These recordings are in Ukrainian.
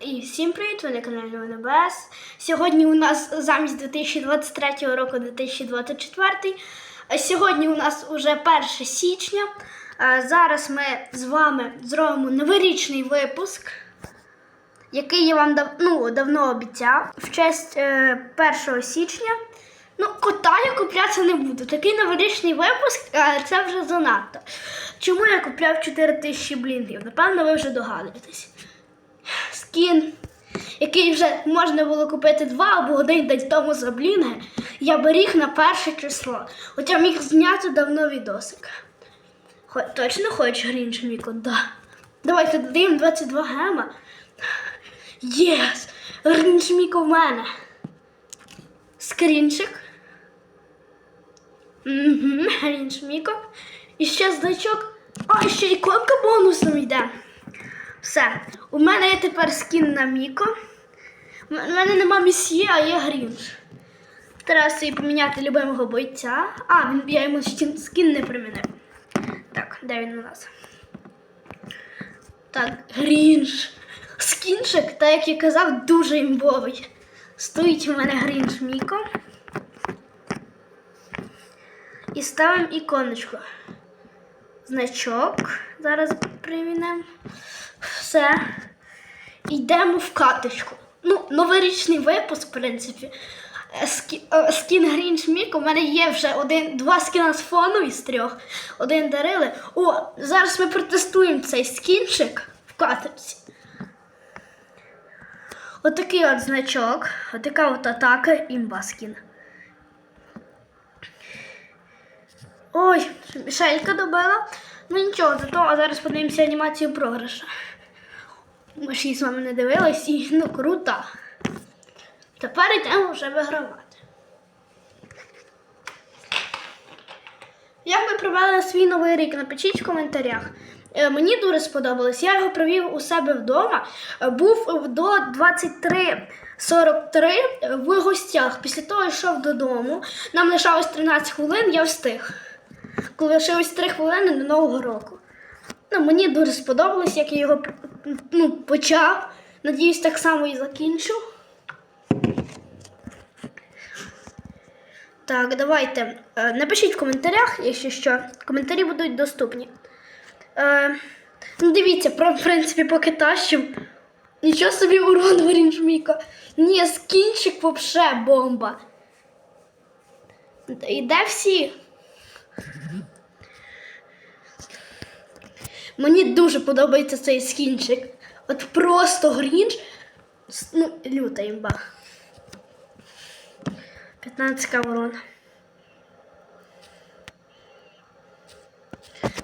І всім привіт, ви на каналі НБС. Сьогодні у нас замість 2023 року 2024. Сьогодні у нас уже 1 січня. Зараз ми з вами зробимо новорічний випуск, який я вам дав, ну, давно обіцяв. В честь е, 1 січня. Ну, кота я купляти не буду. Такий новорічний випуск е, це вже занадто. Чому я купляв 4 тисячі блінгів? Напевно, ви вже догадуєтесь скін, який вже можна було купити два або один день тому за блінги, я беріг на перше число. Хоча міг зняти давно відосик. Хо, точно хочеш Грінч Міко? Да. Давайте додаємо 22 гема. Єс! Грінч Міко в мене. Скрінчик. Угу, Грінч Міко. І ще значок. А, ще іконка бонусом йде. Все. У мене є тепер скін на Міко. У мене нема місьє, а є Грінж. Треба собі поміняти любимого бойця. А, він, я йому скін, не примінив. Так, де він у нас? Так, Грінж. Скінчик, так як я казав, дуже імбовий. Стоїть у мене Грінж Міко. І ставимо іконочку. Значок. Зараз примінемо. Все. Йдемо в каточку. Ну, новорічний випуск, в принципі. Е, скі- е, Скін Грінч Мік. У мене є вже один, два скіна з фону із трьох. Один дарили. О, зараз ми протестуємо цей скінчик в каточці. Отакий от значок. Отака от атака імба скін. Ой, Мішелька добила. Ну нічого, зато а зараз подивимося анімацію програша. Ми ж її з вами не дивились і ну круто. Тепер йдемо вже вигравати. Як ви провели свій новий рік? Напишіть в коментарях. Е, Мені дуже сподобалось. Я його провів у себе вдома. Е, Був до 23.43 в гостях. Після того йшов додому. Нам лишалось 13 хвилин, я встиг. Коли лишилось 3 хвилини до Нового року. Ну, мені дуже сподобалось, як я його ну, почав. Надіюсь, так само і закінчу. Так, давайте. Е, Напишіть в коментарях, якщо що. Коментарі будуть доступні. Е, ну, дивіться, про, в принципі, поки тащим. Нічого собі урон варінжміка. Ні, скінчик вообще бомба. І де всі? Мені дуже подобається цей скінчик. От просто грінж. Ну, люта імба. 15 ворон.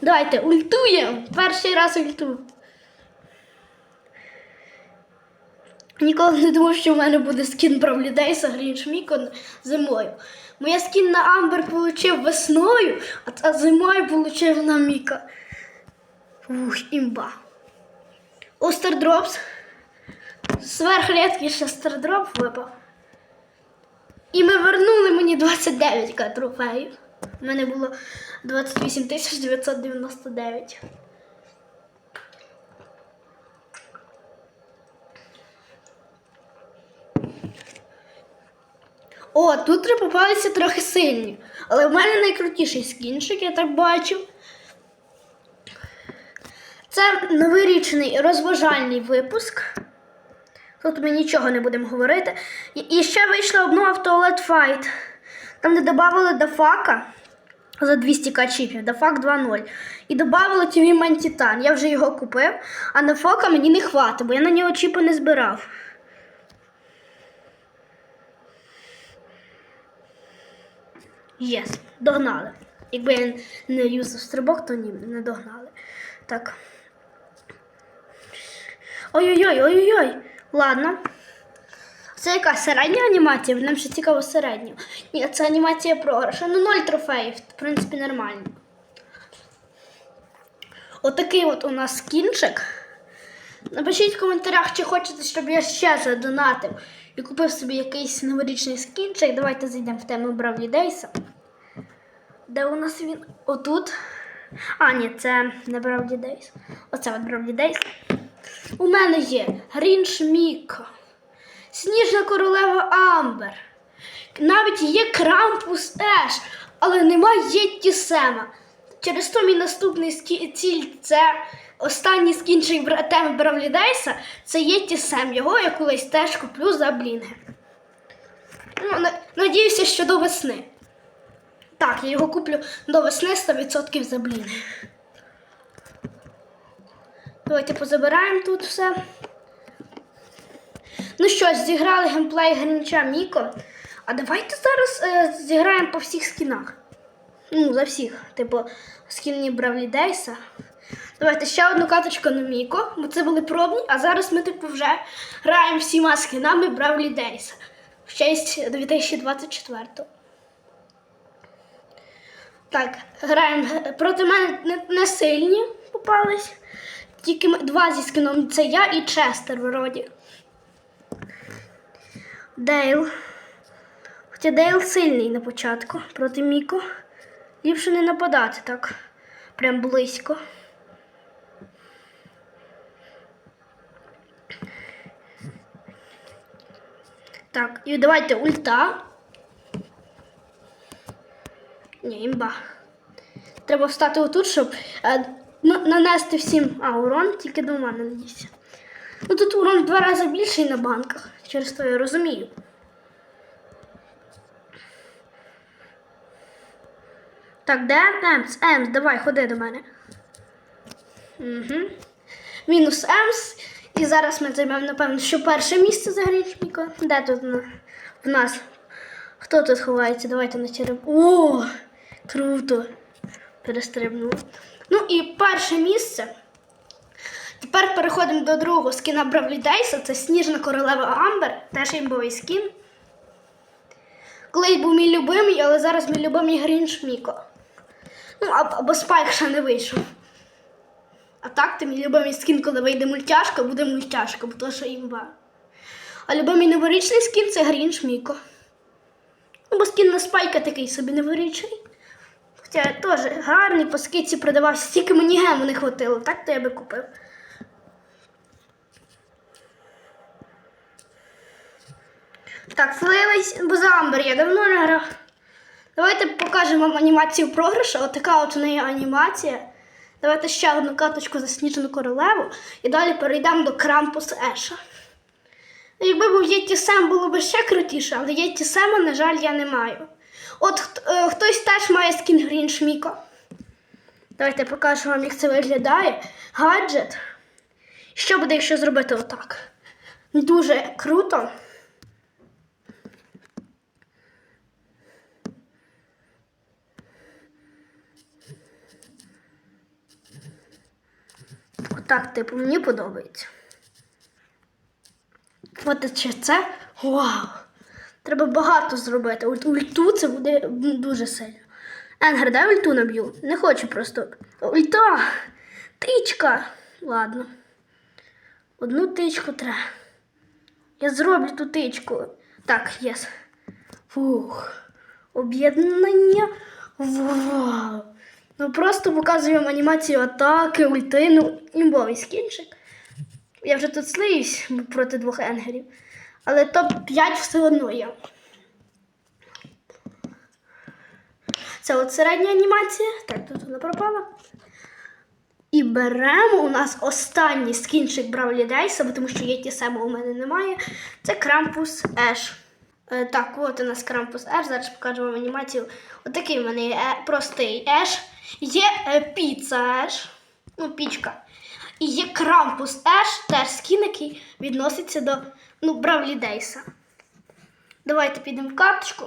Давайте ультуємо. Перший раз ульту. Ніколи не думав, що в мене буде скін Бравлі Дейса Грінж Мікон зимою. Моя скін на Амбер получив весною, а зимою получив на Міка. Ух, імба. Остердропс. Сверхрідкий ще стардроп випав. І ми вернули мені 29к трофеїв. У мене було 28 999. О, тут попалися трохи сильні. Але в мене найкрутіший скінчик, я так бачу. Це новорічний розважальний випуск. Тут ми нічого не будемо говорити. І, ще вийшла обнова в Toilet Fight. Там, де додали Дафака за 200 качіпів, Дафак 2.0. І додали TV Man. Я вже його купив, а на Фока мені не хватить, бо я на нього чіпи не збирав. Єс, догнали. Якби я не юзав стрибок, то ні, не догнали. Так. Ой-ой-ой, ой-ой-ой. Ладно. Це яка середня анімація? Нам ще цікаво середню. Ні, це анімація програша. Ну, ноль трофеїв, в принципі, нормально. Отакий от у нас скінчик. Напишіть в коментарях, чи хочете, щоб я ще задонатив і купив собі якийсь новорічний скінчик. Давайте зайдемо в тему Бравлі Дейса. Де у нас він? Отут. А, ні, це не Бравлі Дейс. Оце от Бравлі Дейс. У мене є Грінш Міка, Сніжна королева Амбер. Навіть є Крампус Еш, але немає Єтті Сема. Через то мій наступний ціль це останній скінчик бра- теми Бравлі Дейса, це Єтті Сем. Його я колись теж куплю за блінги. Ну, надіюся, що до весни. Так, я його куплю до весни 100% за блінги. Давайте позабираємо тут все. Ну що зіграли геймплей Грінча Міко. А давайте зараз е, зіграємо по всіх скінах. Ну, за всіх. Типу, скіні Бравлі Дейса. Давайте ще одну каточку на Міко, бо це були пробні, а зараз ми типу вже граємо всіма скінами Бравлі Дейса. В честь 2024. Так, граємо проти мене не, не сильні попались. Тільки два зі скином це я і Честер вроді. Дейл. Хоча Дейл сильний на початку проти Міко. Ліпше не нападати так. Прям близько. Так, і давайте ульта. Ні, імба. Треба встати отут, щоб е, нанести всім а, урон, тільки до мене надійся. Ну тут урон в два рази більший на банках, через то я розумію. Так, де Емс? Емс, давай, ходи до мене. Угу. Мінус Емс. І зараз ми займемо, напевно, що перше місце за грічника. Де тут в нас? Хто тут ховається? Давайте на череп. О! Круто! Перестрибнули. Ну і перше місце. Тепер переходимо до другого скіна Бравлі Дейса. Це Сніжна королева Амбер, теж імбовий скін. Колись був мій любимий, але зараз мій любимий Грінш Міко. Ну, або, Спайк ще не вийшов. А так, ти мій любимий скін, коли вийде мультяшка, буде мультяшка, бо то що імба. А любимий новорічний скін це Грінш Міко. Ну, бо скін на спайка такий собі новорічний. Теж гарний по скидці продавався, тільки мені гему не хватило, так то я би купив. Так, слились, бо за Амбер я давно не грав. Давайте покажемо вам анімацію програшу. Отака от у неї анімація. Давайте ще одну каточку за сніжну королеву і далі перейдемо до Крампус Еша. Якби був Єтті Сем, було б ще крутіше, але Єтті Сема, на жаль, я не маю. От е, хтось теж має скін Грін Шміко. Давайте покажу вам, як це виглядає. Гаджет. Що буде, якщо зробити отак? Дуже круто. Отак, типу, мені подобається. От ще це. Вау! Треба багато зробити. Ульт- Ульту це буде дуже сильно. Енгер, дай ульту наб'ю. Не хочу просто. Ульта! Тичка! Ладно. Одну тичку треба. Я зроблю ту тичку. Так, єс. Фух. Об'єднання. Вау. Ну просто показую вам анімацію атаки, ульти, ну, імбовий скінчик. Я вже тут слиюсь проти двох енгерів. Але топ-5 все одно є. Це от середня анімація. Так, тут вона пропала. І беремо у нас останній скінчик Бравлі Дейса, тому що є ті самі у мене немає. Це Крампус Еш. Е, так, от у нас Крампус Еш. Зараз покажу вам анімацію. Отакий в мене є е, простий Еш. Є е, піца Еш. Ну, пічка. І є Крампус Еш, теж скін, який відноситься до ну, Бравлі Дейса. Давайте підемо в карточку.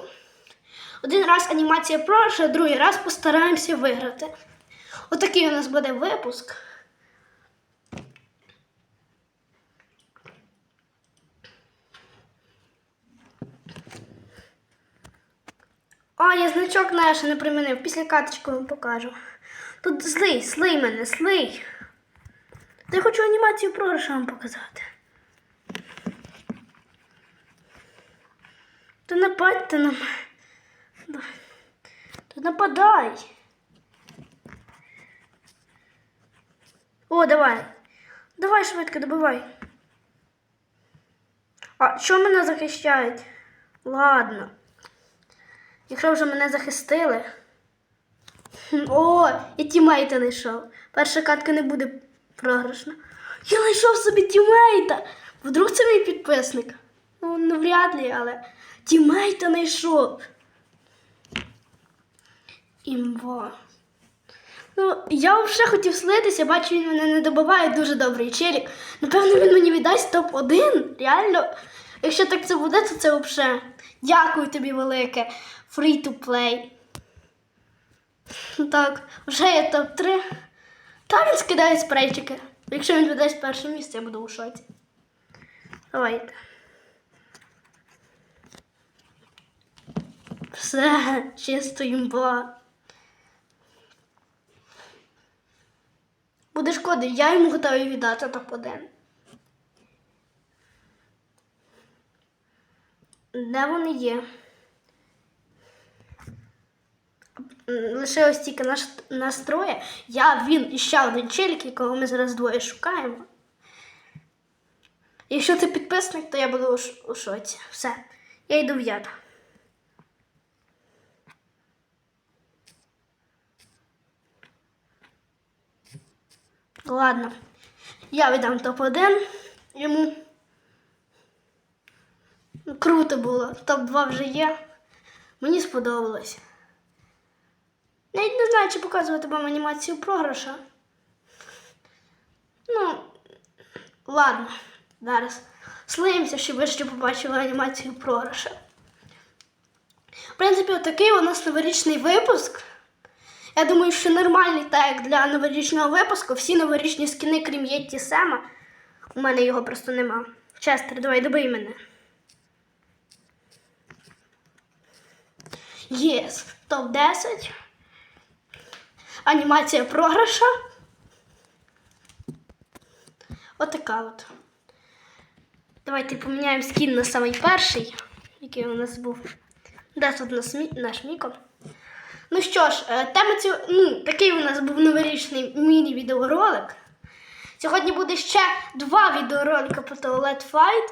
Один раз анімація пройшла, другий раз постараємося виграти. Отакий у нас буде випуск. А, я значок на Еша не примінив. Після карточки вам покажу. Тут злий, злий мене, злий. Та я хочу анімацію програшу вам показати. Та нападьте на мене. Та нападай. О, давай. Давай швидко, добивай. А що мене захищають? Ладно. Якщо вже мене захистили. О, і тімейта знайшов. Перша катка не буде програшна. Я знайшов собі тімейта. Вдруг це мій підписник? Ну, навряд ли, але тімейта знайшов. Імба. Ну, я вже хотів слитися, бачу, він мене не добиває дуже добрий челік. Напевно, він мені віддасть топ-1. Реально. Якщо так це буде, то це взагалі. Дякую тобі велике. Free to play. Так, вже є топ-3. Та він скидає спрейчики. Якщо він віддасть перше місце, я буду у шоці. Давайте. Все, чисто імба. Буде шкода, я йому готовий віддати топ-1. Де вони є? Лише ось тільки наш настроє. Я, він і ще один челік, якого ми зараз двоє шукаємо. Якщо це підписник, то я буду у, шоці. Все. Я йду в яд. Ладно. Я віддам топ-1 йому. Круто було. Топ-2 вже є. Мені сподобалось. Навіть не знаю, чи показувати вам анімацію програша. Ну, ладно, зараз. Слиємося, щоб ви ще побачили анімацію програша. В принципі, отакий у нас новорічний випуск. Я думаю, що нормальний так для новорічного випуску. Всі новорічні скини, крім Єтті Сема. У мене його просто нема. Честер, давай добий мене. Єс, топ-10. Анімація програша. Отака от. Давайте поміняємо скін на самий перший, який у нас був. Де тут наш, наш Міко? Ну що ж, е, тема цього, ну, такий у нас був новорічний міні-відеоролик. Сьогодні буде ще два відеоролика туалет файт,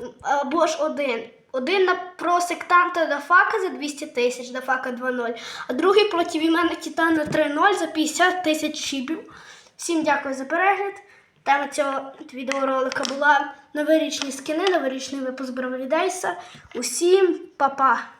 м, або ж один. Один на про сектанта Дафака за 200 тисяч, Дафака 2.0, а другий проти Вімена Тітана 3.0 за 50 тисяч чіпів. Всім дякую за перегляд. Тема цього відеоролика була новорічні скини, новорічний випуск Бравлідейса. Усім па-па!